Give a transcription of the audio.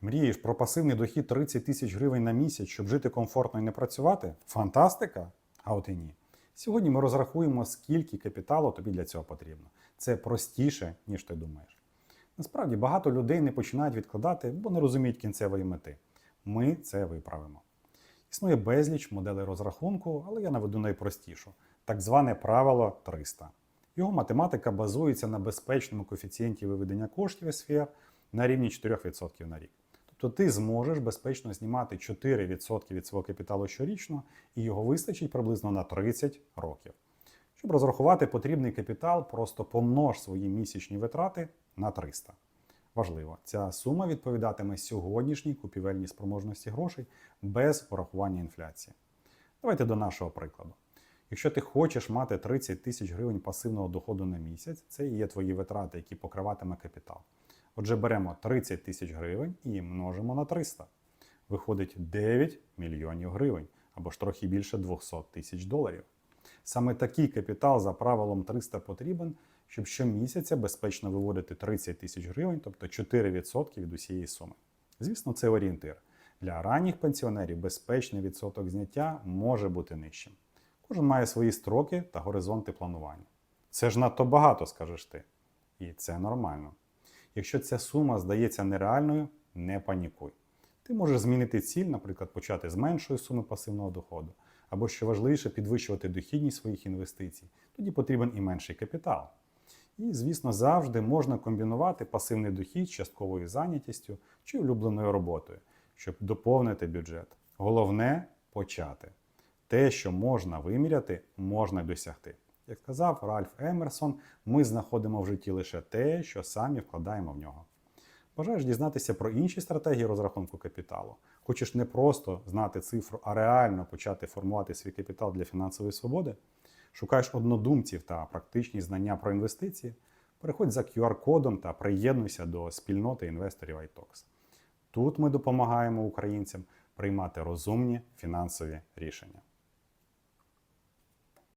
Мрієш про пасивний дохід 30 тисяч гривень на місяць, щоб жити комфортно і не працювати? Фантастика! А от і ні. Сьогодні ми розрахуємо, скільки капіталу тобі для цього потрібно. Це простіше, ніж ти думаєш. Насправді багато людей не починають відкладати, бо не розуміють кінцевої мети. Ми це виправимо. Існує безліч моделей розрахунку, але я наведу найпростішу так зване правило 300. Його математика базується на безпечному коефіцієнті виведення коштів сфер на рівні 4% на рік. Тобто ти зможеш безпечно знімати 4% від свого капіталу щорічно, і його вистачить приблизно на 30 років. Щоб розрахувати потрібний капітал, просто помнож свої місячні витрати на 300. Важливо, ця сума відповідатиме сьогоднішній купівельній спроможності грошей без урахування інфляції. Давайте до нашого прикладу. Якщо ти хочеш мати 30 тисяч гривень пасивного доходу на місяць, це є твої витрати, які покриватиме капітал. Отже, беремо 30 тисяч гривень і множимо на 300. Виходить 9 мільйонів гривень або ж трохи більше 200 тисяч доларів. Саме такий капітал за правилом 300 потрібен, щоб щомісяця безпечно виводити 30 тисяч гривень, тобто 4% від усієї суми. Звісно, це орієнтир. Для ранніх пенсіонерів безпечний відсоток зняття може бути нижчим. Кожен має свої строки та горизонти планування. Це ж надто багато, скажеш ти. І це нормально. Якщо ця сума здається нереальною, не панікуй. Ти можеш змінити ціль, наприклад, почати з меншої суми пасивного доходу, або що важливіше, підвищувати дохідність своїх інвестицій. Тоді потрібен і менший капітал. І, звісно, завжди можна комбінувати пасивний дохід з частковою зайнятістю чи улюбленою роботою, щоб доповнити бюджет. Головне почати. Те, що можна виміряти, можна досягти. Як сказав Ральф Емерсон, ми знаходимо в житті лише те, що самі вкладаємо в нього. Бажаєш дізнатися про інші стратегії розрахунку капіталу? Хочеш не просто знати цифру, а реально почати формувати свій капітал для фінансової свободи? Шукаєш однодумців та практичні знання про інвестиції? Переходь за QR-кодом та приєднуйся до спільноти інвесторів iTalks. Тут ми допомагаємо українцям приймати розумні фінансові рішення.